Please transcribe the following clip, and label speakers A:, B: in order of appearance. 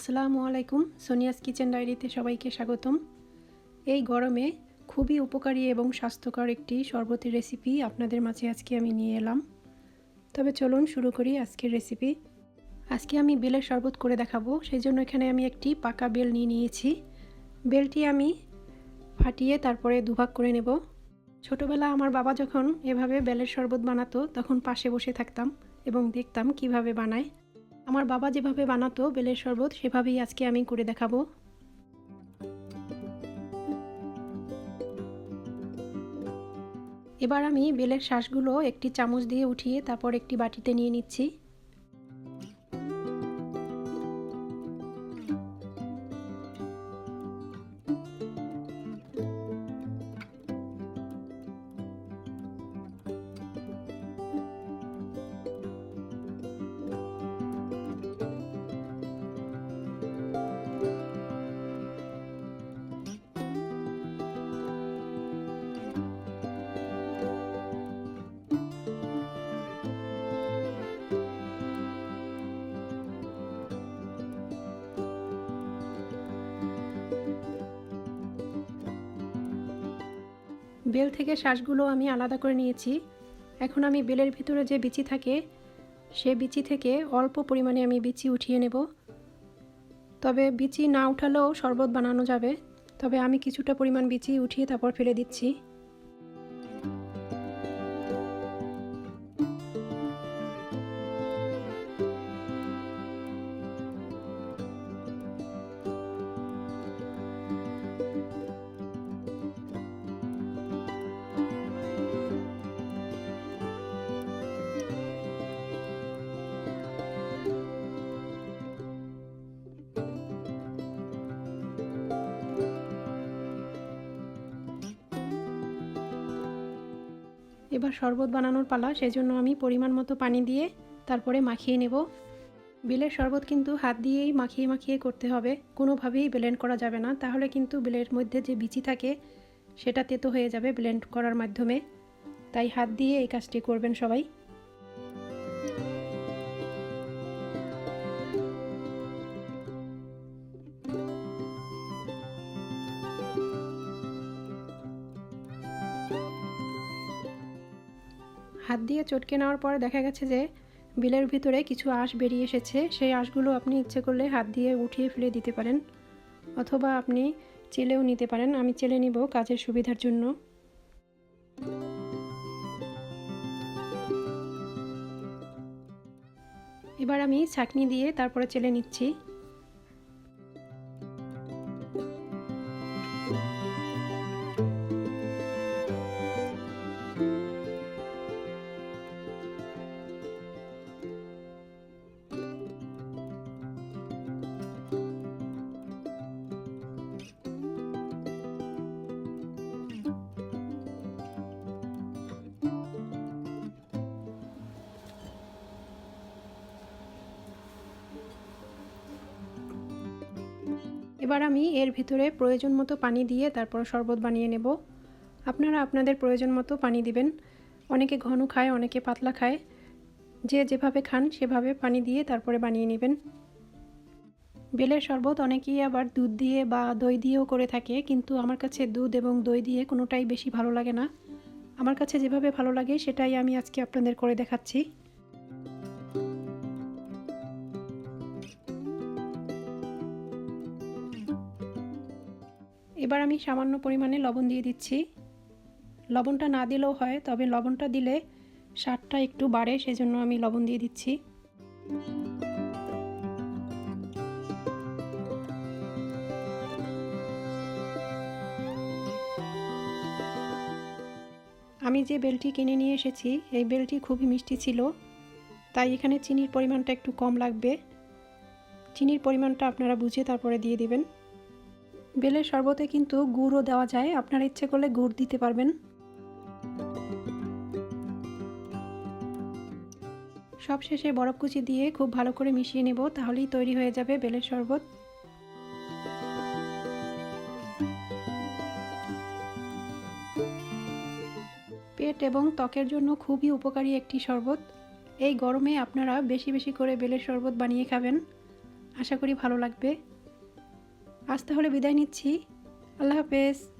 A: আসসালামু আলাইকুম। সোনিয়াস কিচেন ডায়েরিতে সবাইকে স্বাগতম। এই গরমে খুবই উপকারী এবং স্বাস্থ্যকর একটি শরবতের রেসিপি আপনাদের মাঝে আজকে আমি নিয়ে এলাম। তবে চলুন শুরু করি আজকের রেসিপি। আজকে আমি বেলের শরবত করে দেখাবো সেই জন্য এখানে আমি একটি পাকা বেল নিয়ে নিয়েছি। বেলটি আমি ফাটিয়ে তারপরে দুভাগ করে নেব। ছোটোবেলা আমার বাবা যখন এভাবে বেলের শরবত বানাতো, তখন পাশে বসে থাকতাম এবং দেখতাম কীভাবে বানায়। আমার বাবা যেভাবে বানাতো বেলের শরবত, সেভাবেই আজকে আমি করে দেখাবো। এবার আমি বেলের শ্বাসগুলো একটি চামচ দিয়ে উঠিয়ে তারপর একটি বাটিতে নিয়ে নিচ্ছি। বেল থেকে শ্বাসগুলো আমি আলাদা করে নিয়েছি। এখন আমি বেলের ভিতরে যে বিচি থাকে, সে বিচি থেকে অল্প পরিমাণে আমি বিচি উঠিয়ে নেব। তবে বিচি না উঠালেও শরবত বানানো যাবে। তবে আমি কিছুটা পরিমাণ বিচি উঠিয়ে তারপর ফেলে দিচ্ছি। এবার শরবত বানানোর পালা, সেজন্য আমি পরিমাণ মতো পানি দিয়ে তারপরে মাখিয়ে নেব। বেলের শরবত কিন্তু হাত দিয়েই মাখিয়ে মাখিয়ে করতে হবে, কোনোভাবেই ব্লেন্ড করা যাবে না। তাহলে কিন্তু বেলের মধ্যে যে বিচি থাকে, সেটা তেতো হয়ে যাবে ব্লেন্ড করার মাধ্যমে। তাই হাত দিয়ে এই কাজটি করবেন সবাই। হাত দিয়ে চটকে নেওয়ার পরে দেখা গেছে যে বিলের ভিতরে কিছু আঁশ বেরিয়ে এসেছে। সেই আঁশগুলো আপনি ইচ্ছে করলে হাত দিয়ে উঠিয়ে ফেলে দিতে পারেন অথবা আপনি চেলেও নিতে পারেন। আমি চেলে নিব কাজের সুবিধার জন্য। এবার আমি ছাকনি দিয়ে তারপরে চেলে নিচ্ছি। এবার আমি এর ভিতরে প্রয়োজন মতো পানি দিয়ে তারপর শরবত বানিয়ে নেব। আপনারা আপনাদের প্রয়োজন মতো পানি দিবেন। অনেকে ঘন খায়, অনেকে পাতলা খায়। যে যেভাবে খান, সেভাবে পানি দিয়ে তারপরে বানিয়ে নেবেন। বেলের শরবত অনেকেই আবার দুধ দিয়ে বা দই দিয়েও করে থাকে, কিন্তু আমার কাছে দুধ এবং দই দিয়ে কোনোটাই বেশি ভালো লাগে না। আমার কাছে যেভাবে ভালো লাগে, সেটাই আমি আজকে আপনাদের করে দেখাচ্ছি। এবার আমি সামান্য পরিমাণে লবণ দিয়ে দিচ্ছি। লবণটা না দিলেও হয়, তবে লবণটা দিলে স্বাদটা একটু বাড়ে, সেজন্য আমি লবণ দিয়ে দিচ্ছি। আমি যে বেলটি কিনে নিয়ে এসেছি, এই বেলটি খুবই মিষ্টি ছিল, তাই এখানে চিনির পরিমাণটা একটু কম লাগবে। চিনির পরিমাণটা আপনারা বুঝে তারপরে দিয়ে দিবেন। বেলের শরবতে কিন্তু গুড়ও দেওয়া যায়। আপনার ইচ্ছে করলে গুড় দিতে পারবেন। সব শেষে বরফ কুচি দিয়ে খুব ভালো করে মিশিয়ে নেব, তাহলেই তৈরি হয়ে যাবে বেলের শরবত। পেট এবং ত্বকের জন্য খুবই উপকারী একটি শরবত। এই গরমে আপনারা বেশি বেশি করে বেলের শরবত বানিয়ে খাবেন। আশা করি ভালো লাগবে। আজ তাহলে বিদায় নিচ্ছি। আল্লাহ হাফেজ।